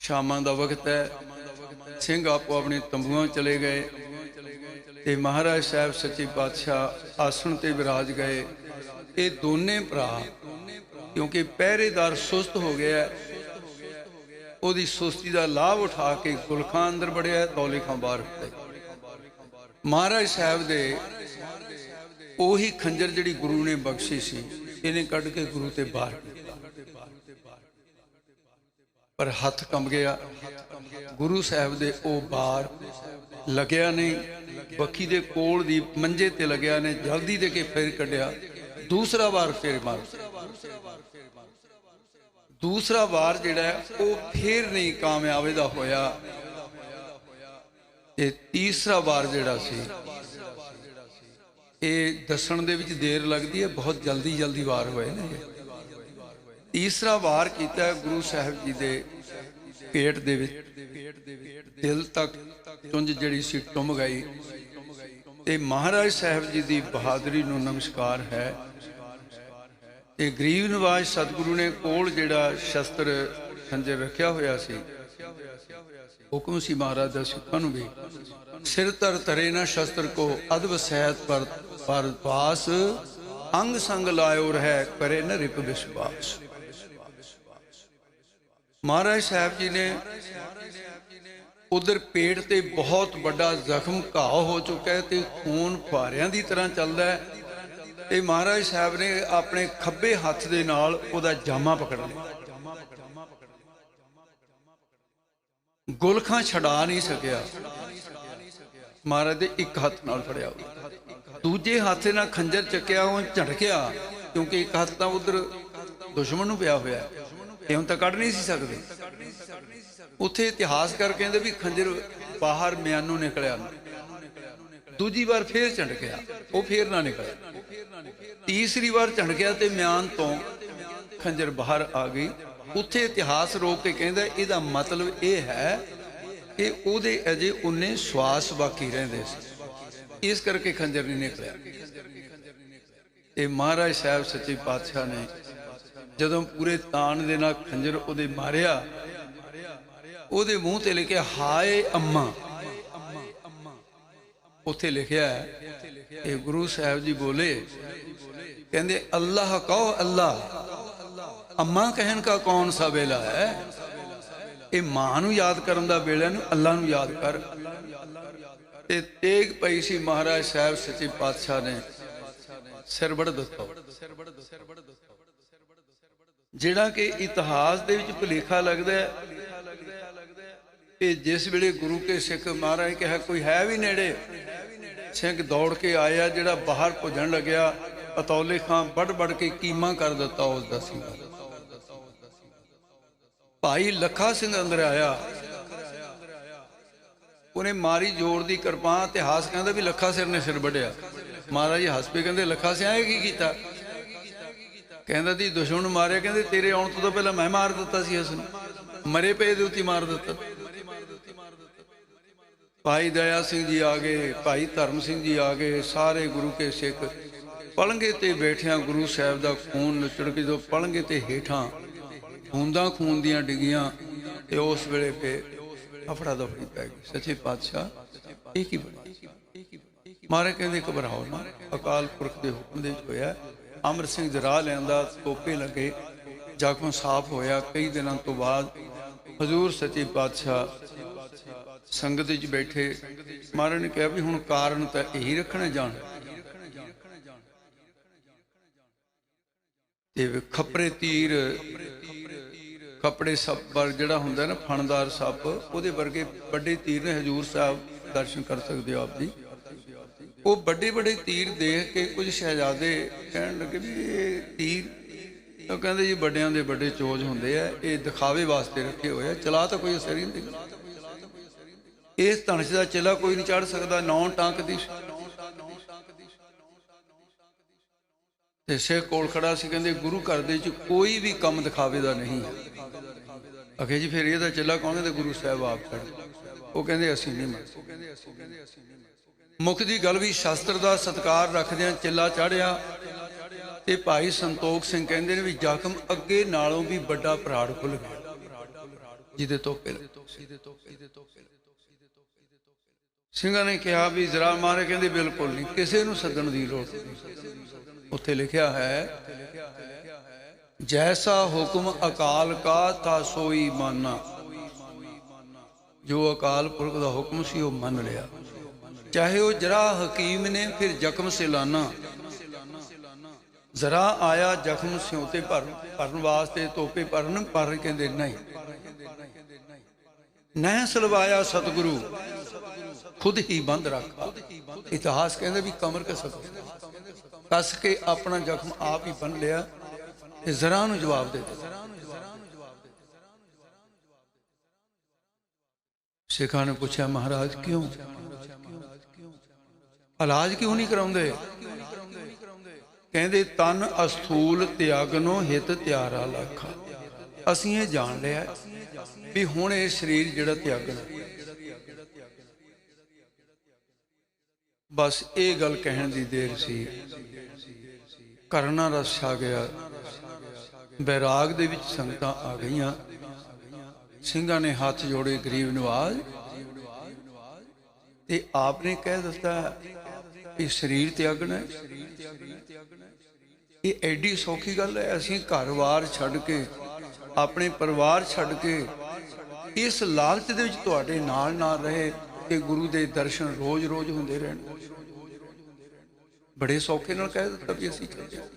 ਸ਼ਾਮਾਂ ਦਾ ਵਕਤ ਹੈ। ਸਿੰਘ ਆਪੋ ਆਪਣੇ ਤੰਬੂਆਂ ਚਲੇ ਗਏ ਤੇ ਮਹਾਰਾਜ ਸਾਹਿਬ ਸੱਚੇ ਪਾਤਸ਼ਾਹ ਆਸਣ ਤੇ ਵਿਰਾਜ ਗਏ। ਇਹ ਦੋਨੇ ਭਰਾ ਕਿਉਂਕਿ ਪਹਿਰੇਦਾਰ ਸੁਸਤ ਹੋ ਗਿਆ ਉਹਦੀ ਸੁਸਤੀ ਦਾ ਲਾਭ ਉਠਾ ਕੇ ਗੁਲਖਾਂ ਅੰਦਰ ਵੜਿਆ ਦੌਲੇ ਬਾਹਰ ਉੱਤੇ ਮਹਾਰਾਜ ਸਾਹਿਬ ਦੇ ਉਹੀ ਖੰਜਰ ਜਿਹੜੀ ਗੁਰੂ ਨੇ ਬਖਸ਼ੀ ਸੀ, ਇਹਨੇ ਕੱਢ ਕੇ ਗੁਰੂ ਤੇ ਬਾਹਰ ਕੀਤਾ ਪਰ ਹੱਥ ਕੰਬ ਗਿਆ। ਗੁਰੂ ਸਾਹਿਬ ਦੇ ਉਹ ਬਾਰ ਲੱਗਿਆ ਨਹੀਂ। ਬੱਖੀ ਦੇ ਕੋਲ ਦੀ ਮੰਜੇ ਤੇ ਲੱਗਿਆ ਨੇ, ਜਲਦੀ ਦੇ ਕੇ ਫਿਰ ਕੱਢਿਆ। ਦੂਸਰਾ ਵਾਰ ਫਿਰ ਮਾਰ। ਦੂਸਰਾ ਵਾਰ ਜਿਹੜਾ ਉਹ ਫਿਰ ਨਹੀਂ ਕਾਮਯਾਬ ਇਹਦਾ ਹੋਇਆ। ਇਹ ਤੀਸਰਾ ਵਾਰ ਜਿਹੜਾ ਸੀ, ਇਹ ਦੱਸਣ ਦੇ ਵਿੱਚ ਦੇਰ ਲੱਗਦੀ ਹੈ, ਬਹੁਤ ਜਲਦੀ ਜਲਦੀ ਵਾਰ ਹੋਏ ਨੇ ਤੀਸਰਾ ਵਾਰ ਕੀਤਾ ਗੁਰੂ ਸਾਹਿਬ ਜੀ ਦੇ ਪੇਟ ਦੇ ਵਿੱਚ ਦਿਲ ਤੱਕ ਚੁੰਝ ਜਿਹੜੀ ਸੀ ਟੁੰਮ ਗਈ। ਤੇ ਮਹਾਰਾਜ ਸਾਹਿਬ ਜੀ ਦੀ ਬਹਾਦਰੀ ਨੂੰ ਨਮਸਕਾਰ ਹੈ। ਤੇ ਗਰੀਬ ਨਿਵਾਜ ਸਤਿਗੁਰੂ ਨੇ ਕੋਲ ਜਿਹੜਾ ਸ਼ਸਤਰ ਖੰਜਰ ਰੱਖਿਆ ਹੋਇਆ ਸੀ, ਹੁਕਮ ਸੀ ਮਹਾਰਾਜ ਦਾ ਸਿੱਖਾਂ ਨੂੰ ਵੀ, ਸਿਰ ਤਰ ਤਰੇ ਨਾ ਸ਼ਸਤਰ ਕੋ ਅਦਬ ਸਹਿਤ ਪਰ ਪਰ ਪਾਸ, ਅੰਗ ਸੰਗ ਲਾਇਓ ਰਹਿ ਕਰੇ ਨ ਰਿਪ ਵਿਸ਼ਵਾਸ। ਮਹਾਰਾਜ ਸਾਹਿਬ ਜੀ ਨੇ ਉਧਰ ਪੇਟ ਤੇ ਬਹੁਤ ਵੱਡਾ ਜ਼ਖਮ ਘਾਹ ਹੋ ਚੁੱਕਾ ਹੈ ਤੇ ਖੂਨ ਫੁਹਾਰਿਆਂ ਦੀ ਤਰ੍ਹਾਂ ਚੱਲਦਾ ਹੈ। ਤੇ ਮਹਾਰਾਜ ਸਾਹਿਬ ਨੇ ਆਪਣੇ ਖੱਬੇ ਹੱਥ ਦੇ ਨਾਲ ਉਹਦਾ ਜਾਮਾ ਪਕੜ ਲਿਆ। ਗੁਲਖਾਂ ਛਡਾ ਨਹੀਂ ਸਕਿਆ। ਮਹਾਰਾਜ ਦੇ ਇੱਕ ਹੱਥ ਨਾਲ ਫੜਿਆ ਹੋਇਆ ਦੂਜੇ ਹੱਥ ਨਾਲ ਖੰਜਰ ਚੱਕਿਆ, ਉਹ ਝਟਕਿਆ ਕਿਉਂਕਿ ਇੱਕ ਹੱਥ ਤਾਂ ਉਧਰ ਦੁਸ਼ਮਣ ਨੂੰ ਪਿਆ ਹੋਇਆ ਇਹ ਹੁਣ ਤਾਂ ਕੱਢ ਨਹੀਂ ਸੀ ਸਕਦੇ। ਉੱਥੇ ਇਤਿਹਾਸ ਕਰ ਕਹਿੰਦੇ ਵੀ ਖੰਜਰ ਬਾਹਰ ਮਿਆਨੋਂ ਨਿਕਲਿਆ। ਦੂਜੀ ਵਾਰ ਫੇਰ ਝਟਕਿਆ ਉਹ ਫੇਰ ਨਾ ਨਿਕਲਿਆ। ਤੀਸਰੀ ਵਾਰ ਝਟਕਿਆ ਤੇ ਮਿਆਨ ਤੋਂ ਖੰਜਰ ਬਾਹਰ ਆ ਗਈ। ਉੱਥੇ ਇਤਿਹਾਸ ਰੋਕ ਕੇ ਕਹਿੰਦਾ ਇਹਦਾ ਮਤਲਬ ਇਹ ਹੈ ਕਿ ਉਹਦੇ ਅਜੇ ਉਹਨੇ ਸਵਾਸ ਬਾਕੀ ਰਹਿੰਦੇ ਸੀ। ਇਸ ਕਰਕੇ ਖੰਜਰ ਨਹੀਂ ਨਿਕਲਿਆ। ਇਹ ਮਹਾਰਾਜ ਸਾਹਿਬ ਸੱਚੇ ਪਾਤਸ਼ਾਹ ਨੇ ਜਦੋਂ ਪੂਰੇ ਤਾਣ ਦੇ ਨਾਲ ਖੰਜਰ ਉਹਦੇ ਮਾਰਿਆ, ਉਹਦੇ ਮੂੰਹ ਤੇ ਲਿਖਿਆ, ਹਾਏ ਅੰਮਾ। ਉੱਥੇ ਲਿਖਿਆ, ਇਹ ਗੁਰੂ ਸਾਹਿਬ ਜੀ ਬੋਲੇ, ਕਹਿੰਦੇ, ਅੱਲਾਹ ਕਹੋ ਅੱਲਾਹ, ਅੰਮਾ ਕਹਿਣ ਕਾ ਕੌਣ ਸਾ ਵੇਲਾ ਹੈ? ਇਹ ਮਾਂ ਨੂੰ ਯਾਦ ਕਰਨ ਦਾ ਵੇਲਾ ਨੂੰ ਅੱਲਾ ਨੂੰ ਯਾਦ ਕਰ। ਤੇ ਤੇਗ ਪਈ ਸੀ ਮਹਾਰਾਜ ਸਾਹਿਬ ਸੱਚੇ ਪਾਤਸ਼ਾਹ ਨੇ ਸਿਰ ਵੜ ਦਿੱਤਾ। ਜਿਹੜਾ ਕਿ ਇਤਿਹਾਸ ਦੇ ਵਿੱਚ ਭੁਲੇਖਾ ਲੱਗਦਾ ਹੈ ਇਹ ਜਿਸ ਵੇਲੇ ਗੁਰੂ ਕੇ ਸਿੱਖ ਮਹਾਰਾਜ ਕਿਹਾ, ਕੋਈ ਹੈ ਵੀ ਨੇੜੇ? ਸਿੰਘ ਦੌੜ ਕੇ ਆਇਆ, ਜਿਹੜਾ ਬਾਹਰ ਭੁੱਜਣ ਲੱਗਿਆ, ਅਤੌਲੇ ਖਾਂ ਵੱਡ ਵੱਡ ਕੇ ਕੀਮਾ ਕਰ ਦਿੱਤਾ ਉਸ ਦਾ ਸਿੰਘ ਭਾਈ ਲੱਖਾ ਸਿੰਘ ਅੰਦਰ ਆਇਆ। ਉਹਨੇ ਮਾਰੀ ਜ਼ੋਰ ਦੀ ਕਿਰਪਾਨ, ਇਤਿਹਾਸ ਕਹਿੰਦਾ ਵੀ ਲੱਖਾ ਸਿਰ ਨੇ ਸਿਰ ਵੱਢਿਆ। ਮਹਾਰਾਜ ਹੱਸ ਪਏ, ਕਹਿੰਦੇ, ਲੱਖਾ ਸਿਆ ਇਹ ਕੀ ਕੀਤਾ? ਕਹਿੰਦਾ ਦੀ ਦੁਸ਼ਮਣ ਨੂੰ ਮਾਰਿਆ, ਕਹਿੰਦੇ ਤੇਰੇ ਆਉਣ ਤੋਂ ਪਹਿਲਾਂ ਮੈਂ ਮਾਰ ਦਿੱਤਾ ਸੀ ਇਸ ਨੂੰ। ਮਰੇ ਪਏ ਦੇ ਉੱਤੇ ਮਾਰ ਦਿੱਤਾ। ਭਾਈ ਦਇਆ ਸਿੰਘ ਜੀ ਆ ਗਏ, ਭਾਈ ਧਰਮ ਸਿੰਘ ਜੀ ਆ ਗਏ, ਸਾਰੇ ਗੁਰੂ ਕੇ ਸਿੱਖ। ਪਲੰਗੇ ਤੇ ਬੈਠਿਆਂ ਗੁਰੂ ਸਾਹਿਬ ਦਾ ਖੂਨ ਨੁਚੜ ਕੇ ਜੋ ਪਲੰਗੇ ਤੇ ਹੇਠਾਂ ਖੂੰਦਾਂ ਖੂਨ ਦੀਆਂ ਡਿੱਗੀਆਂ ਤੇ ਉਸ ਵੇਲੇ ਪੇ ਅਫੜਾ ਦਫੜੀ ਪੈ ਗਈ। ਸੱਚੇ ਪਾਤਸ਼ਾਹ, ਇਹ ਕੀ ਬਣਿਆ? ਮਾਰੇ ਕਹਿੰਦੇ ਘਬਰਾਓ ਨਾ, ਅਕਾਲ ਪੁਰਖ ਦੇ ਹੁਕਮ ਦੇ ਹੋਇਆ ਅਮਰ ਸਿੰਘ ਜਰਾ ਲੈਂਦਾ ਤੋਪੇ ਲੱਗੇ। ਜ਼ਖਮ ਸਾਫ਼ ਹੋਇਆ। ਕਈ ਦਿਨਾਂ ਤੋਂ ਬਾਅਦ ਹਜ਼ੂਰ ਸੱਚੇ ਪਾਤਸ਼ਾਹ ਸੰਗਤ ਵਿੱਚ ਬੈਠੇ। ਮਹਾਰਾਜ ਨੇ ਕਿਹਾ ਵੀ ਹੁਣ ਕਾਰਨ ਤਾਂ ਇਹੀ ਰੱਖਣਾ ਜਾਣ। ਤੇ ਖੱਪਰੇ ਤੀਰ ਕੱਪੜੇ ਸੱਪਰ ਜਿਹੜਾ ਹੁੰਦਾ ਨਾ, ਫਣਦਾਰ ਸੱਪ, ਉਹਦੇ ਵਰਗੇ ਵੱਡੇ ਤੀਰ ਨੇ ਹਜੂਰ ਸਾਹਿਬ ਦਰਸ਼ਨ ਕਰ ਸਕਦੇ ਹੋ ਆਪ ਜੀ। ਉਹ ਵੱਡੇ ਵੱਡੇ ਤੀਰ ਦੇਖ ਕੇ ਕੁਝ ਸ਼ਹਿਜ਼ਾਦੇ ਕਹਿਣ ਲੱਗੇ ਵੀ ਇਹ ਤੀਰ ਉਹ ਕਹਿੰਦੇ ਜੀ ਵੱਡਿਆਂ ਦੇ ਵੱਡੇ ਚੋਜ ਹੁੰਦੇ ਆ, ਇਹ ਦਿਖਾਵੇ ਵਾਸਤੇ ਰੱਖੇ ਹੋਏ ਆ, ਚਲਾ ਤਾਂ ਕੋਈ ਅਸਰ ਹੀ ਨਹੀਂ ਇਸ ਧਨਸ਼ ਦਾ ਚਿਲਾ ਕੋਈ ਨਹੀਂ ਚੜ ਸਕਦਾ, ਨੌ ਟਾਂਕ ਦੀ ਤੇ ਸੇ ਕੋਲ ਖੜਾ ਸੀ, ਕਹਿੰਦੇ ਗੁਰੂ ਘਰ ਦੇ ਵਿੱਚ ਕੋਈ ਵੀ ਕੰਮ ਦਿਖਾਵੇ ਦਾ ਨਹੀਂ ਅਖੇ ਜੀ, ਫਿਰ ਇਹਦਾ ਚਿਲਾ ਕੌਣ ਤੇ ਗੁਰੂ ਸਾਹਿਬ ਆਪ ਕਰ ਉਹ ਕਹਿੰਦੇ ਅਸੀਂ ਨਹੀਂ ਮੰਨਦੇ। ਮੁੱਖ ਦੀ ਗੱਲ ਵੀ ਸ਼ਾਸਤਰ ਦਾ ਸਤਕਾਰ ਰੱਖਦਿਆਂ ਚੱਲਾ ਚਾੜਿਆ ਤੇ ਭਾਈ ਸੰਤੋਖ ਸਿੰਘ ਕਹਿੰਦੇ ਨੇ ਵੀ ਜ਼ਖਮ ਅੱਗੇ ਨਾਲੋਂ ਵੀ ਵੱਡਾ ਪ੍ਰਾੜ ਖੁੱਲ ਗਿਆ, ਜਿਹਦੇ ਤੋਪੇ ਸਿੰਘਾਂ ਨੇ ਕਿਹਾ ਵੀ ਜ਼ਰਾ ਮਾਰੇ ਕਹਿੰਦੇ ਬਿਲਕੁਲ ਨਹੀਂ, ਕਿਸੇ ਨੂੰ ਸੱਦਣ ਦੀ ਲੋੜ ਉੱਥੇ ਲਿਖਿਆ ਹੈ, ਜੈਸਾ ਹੁਕਮ ਅਕਾਲ ਕਾ ਤਾ ਸੋਈ ਮਾਨਾ। ਜੋ ਅਕਾਲ ਪੁਰਖ ਦਾ ਹੁਕਮ ਸੀ ਉਹ ਮੰਨ ਲਿਆ। ਚਾਹੇ ਉਹ ਜਰਾ ਹਕੀਮ ਨੇ, ਫਿਰ ਜ਼ਖਮ ਸਿਲਾਨਾ। ਜ਼ਰਾ ਆਇਆ ਜ਼ਖਮ ਸਿਉਤੇ ਭਰ, ਭਰਨ ਵਾਸਤੇ, ਤੋਪੇ ਭਰਨ, ਪਰ ਕਹਿੰਦੇ ਨਹੀਂ। ਨਹਿ ਸਲਵਾਇਆ ਸਤਿਗੁਰੂ, ਖੁਦ ਹੀ ਬੰਦ ਰੱਖਾ। ਇਤਿਹਾਸ ਕਹਿੰਦਾ ਵੀ ਕਮਰ ਕਸਕ। ਕਸ ਕੇ ਆਪਣਾ ਜ਼ਖਮ ਆਪ ਹੀ ਬੰਨ ਲਿਆ ਤੇ ਜ਼ਰਾ ਨੂੰ ਜਵਾਬ ਦੇ ਦਿੱਤਾ। ਸਿੱਖਾਂ ਨੇ ਪੁੱਛਿਆ, ਮਹਾਰਾਜ, ਕਿਉਂ? ਇਲਾਜ ਕਿਉਂ ਨਹੀਂ ਕਰਾਉਂਦੇ? ਕਹਿੰਦੇ, ਤਨ ਅਸਥੂਲ ਤਿਆਗਨੋ ਹਿਤ ਤਿਆਰਾ ਲੱਖਾ। ਅਸੀਂ ਇਹ ਜਾਣ ਲਿਆ ਵੀ ਹੁਣ ਇਹ ਸਰੀਰ ਜਿਹੜਾ ਤਿਆਗਣਾ। ਬਸ ਇਹ ਗੱਲ ਕਹਿਣ ਦੀ ਦੇਰ ਸੀ। ਕਰਨਾ ਰਸ ਛਾ ਗਿਆ। ਬੈਰਾਗ ਦੇ ਵਿੱਚ ਸੰਗਤਾਂ ਆ ਗਈਆਂ। ਸਿੰਘਾਂ ਨੇ ਹੱਥ ਜੋੜੇ ਗਰੀਬ ਨਵਾਜ਼। ਤੇ ਆਪ ਨੇ ਕਹਿ ਦਿੱਤਾ ਕਿ ਸਰੀਰ ਤਿਆਗਣਾ ਹੈ। ਇਹ ਐਡੀ ਸੌਖੀ ਗੱਲ ਹੈ, ਅਸੀਂ ਘਰ-ਬਾਰ ਛੱਡ ਕੇ, ਆਪਣੇ ਪਰਿਵਾਰ ਛੱਡ ਕੇ, ਇਸ ਲਾਲਚ ਦੇ ਵਿੱਚ ਤੁਹਾਡੇ ਨਾਲ ਨਾਲ ਰਹੇ ਤੇ ਗੁਰੂ ਦੇ ਦਰਸ਼ਨ ਰੋਜ਼-ਰੋਜ਼ ਹੁੰਦੇ ਰਹਿਣ ਬੜੇ ਸੌਖੇ ਨਾਲ ਕਹਿ ਦਿੱਤਾ ਵੀ ਅਸੀਂ ਚੱਲਦੇ ਹਾਂ।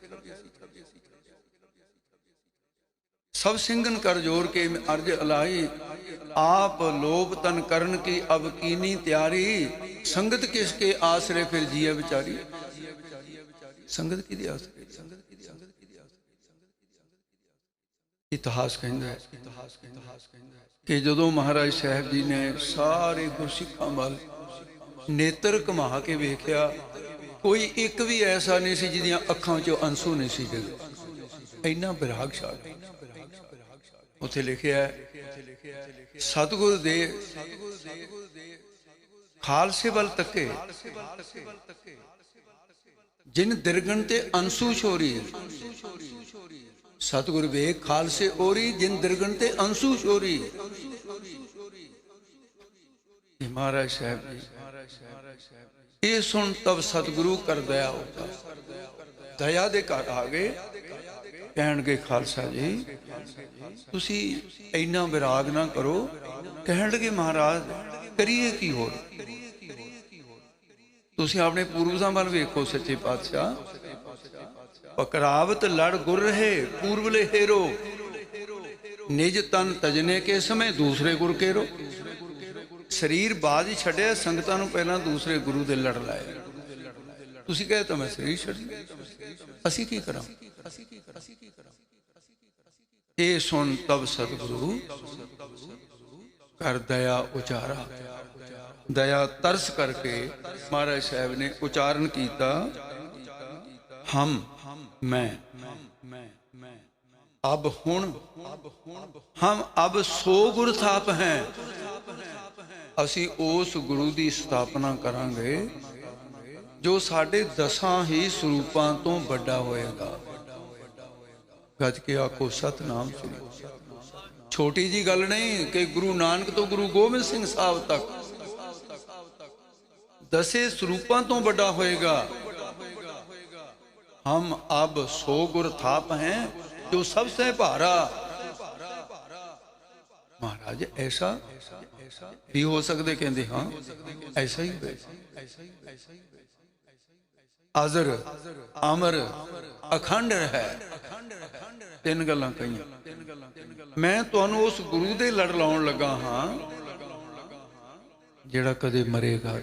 ਸਭ ਸਿੰਘਨ ਕਰ ਜੋਰ ਕੇ ਅਰਜ ਅਲਾਈ ਆਪ ਲੋਭ ਤਨ ਕਰਨ ਕੀ ਅਬ ਕੀਨੀ ਤਿਆਰੀ? ਸੰਗਤ ਕਿਸ ਕੇ ਆਸਰੇ ਫਿਰ ਜੀਏ ਵਿਚਾਰੀ? ਸੰਗਤ ਕੀ ਆਸਰੇ? ਇਤਿਹਾਸ ਕਹਿੰਦਾ ਹੈ ਇਤਿਹਾਸ ਕਹਿੰਦਾ ਹੈ ਕਿ ਜਦੋਂ ਮਹਾਰਾਜ ਸਾਹਿਬ ਜੀ ਨੇ ਸਾਰੇ ਗੁਰਸਿੱਖਾਂ ਵੱਲ ਨੇਤਰ ਘੁਮਾ ਕੇ ਵੇਖਿਆ, ਕੋਈ ਇੱਕ ਵੀ ਐਸਾ ਨਹੀਂ ਸੀ ਜਿਹਦੀਆਂ ਅੱਖਾਂ 'ਚੋਂ ਅੰਸੂ ਨਹੀਂ ਸੀ ਡਿੱਗਦੇ ਇੰਨਾ ਵਿਰਾਗ ਛਾ ਉੱਥੇ ਲਿਖਿਆ ਸਤਿਗੁਰ ਦੇ ਖਾਲਸੇ ਵੱਲ ਤੱਕੇ। ਜਿਨ ਦਿਰਗਣ ਤੇ ਅੰਸੂ ਛੋਰੀ ਸਤਿਗੁਰ ਵੇਖ ਖਾਲਸੇ ਓਰੀ, ਜਿਨ ਦਿਰਗਣ ਤੇ ਅੰਸੂ ਛੋਰੀ ਮਹਾਰਾਜ ਸਾਹਿਬ ਜੀ, ਇਹ ਸੁਣ ਤਬ ਸਤਿਗੁਰੂ ਕਰ ਦਇਆ ਹੋਤਾ ਦਇਆ ਦੇ ਘਰ ਆ ਗਏ। ਕਹਿਣਗੇ ਖਾਲਸਾ ਜੀ, ਤੁਸੀਂ ਇੰਨਾ ਵਿਰਾਗ ਨਾ ਕਰੋ, ਕਹਿਣ ਮਹਾਰਾਜ, ਕਰੀਏ ਕੀ ਹੋਰ? ਤੁਸੀਂ ਆਪਣੇ ਪੂਰਵਜਾਂ ਵੱਲ ਵੇਖੋ ਸੱਚੇ ਪਾਤਸ਼ਾਹ। ਪਕਰਾਵਤ ਲੜ ਗੁਰ ਰਹੇ, ਪੂਰਵਲੇ ਹੇਰੋ। ਨਿਜ ਤਨ ਤਜਨੇ ਕੇ ਸਮੇਂ ਦੂਸਰੇ ਗੁਰ ਕੇਰੋ। ਸਰੀਰ ਬਾਜ ਹੀ ਛੱਡਿਆ, ਸੰਗਤਾਂ ਨੂੰ ਪਹਿਲਾਂ ਦੂਸਰੇ ਗੁਰੂ ਦੇ ਲੜ ਲਾਏ। ਤੁਸੀਂ ਕਹੇ ਤਾਂ ਮੈਂ ਸਰੀਰ ਛੱਡ ਅਸੀਂ ਕੀ ਕਰਾਂ ਅਸੀਂ ਕੀ ਕਰਾਂ? ਅਸੀਂ ਕੀ ਕਰਾਂ ਇਹ ਸੁਣ ਤਬ ਸਤਿਗੁਰੂ ਕਰ ਦਇਆ ਉਚਾਰਾ। ਦਇਆ ਤਰਸ ਕਰਕੇ ਮਹਾਰਾਜ ਸਾਹਿਬ ਨੇ ਉਚਾਰਨ ਕੀਤਾ, ਹਮ, ਮੈਂ। ਅਬ ਹੁਣ, ਹਮ, ਅਬ ਸੋ ਗੁਰ ਥਾਪ ਹੈ। ਅਸੀਂ ਉਸ ਗੁਰੂ ਦੀ ਸਥਾਪਨਾ ਕਰਾਂਗੇ। ਜੋ ਸਾਡੇ ਦਸਾਂ ਹੀ ਸਰੂਪਾਂ ਤੋਂ ਵੱਡਾ ਹੋਏਗਾ। ਗੱਜ ਕੇ ਆਖੋ, ਸਤਨਾਮ ਸ੍ਰੀ ਛੋਟੀ ਜੀ ਗੱਲ ਨਹੀਂ ਕਿ ਗੁਰੂ ਨਾਨਕ ਤੋਂ ਗੁਰੂ ਗੋਬਿੰਦ ਸਿੰਘ ਸਾਹਿਬ ਤੱਕ। ਦਸੇ ਸਰੂਪਾਂ ਤੋਂ ਵੱਡਾ ਹੋਏਗਾ। ਹਮ ਅਬ ਸੋ ਗੁਰ ਥਾਪ ਹੈ, ਜੋ ਸਭ ਸੇ ਭਾਰਾ। ਮਹਾਰਾਜ, ਐਸਾ ਵੀ ਹੋ ਸਕਦੇ ਕਹਿੰਦੇ, ਹਾਂ, ਐਸਾ ਹੀ ਹੋਇਆ ਅਜ਼ਰ, ਅਮਰ, ਅਖੰਡ ਹੈ। ਤਿੰਨ ਗੱਲਾਂ ਕਹੀਆਂ। ਮੈਂ ਤੁਹਾਨੂੰ ਉਸ ਗੁਰੂ ਦੇ ਲੜ ਲਾਉਣ ਲੱਗਾ ਹਾਂ, ਜਿਹੜਾ ਕਦੇ ਮਰੇਗਾ।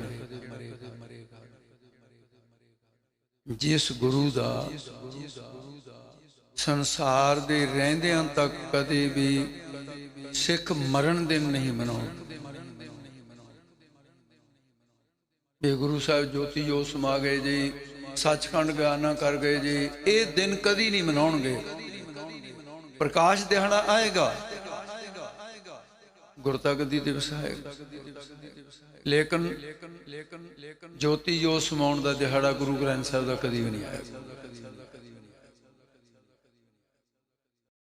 ਜਿਸ ਗੁਰੂ ਦਾ ਸੰਸਾਰ ਦੇ ਰਹਿੰਦਿਆਂ ਤੱਕ ਕਦੇ ਵੀ ਸਿੱਖ ਮਰਨ ਦਿਨ ਨਹੀਂ ਮਨਾਉਂਦੇ। ਇਹ ਗੁਰੂ ਸਾਹਿਬ ਜੋਤੀ ਜੋ ਸਮਾ ਗਏ ਜੀ। ਸੱਚਖੰਡ ਗਿਆਨਾ ਕਰ ਗਏ ਜੀ, ਇਹ ਦਿਨ ਕਦੀ ਨਹੀਂ ਮਨਾਉਣਗੇ। ਪ੍ਰਕਾਸ਼ ਦਿਹਾੜਾ ਆਏਗਾ। ਗੁਰਤਾ ਗੱਦੀ ਦਿਵਸ ਆਏਗਾ। ਲੇਕਿਨ ਜੋਤੀ ਜੋ ਸਮਾਉਣ ਦਾ ਦਿਹਾੜਾ ਗੁਰੂ ਗ੍ਰੰਥ ਸਾਹਿਬ ਦਾ ਕਦੀ ਵੀ ਨਹੀਂ ਆਇਆ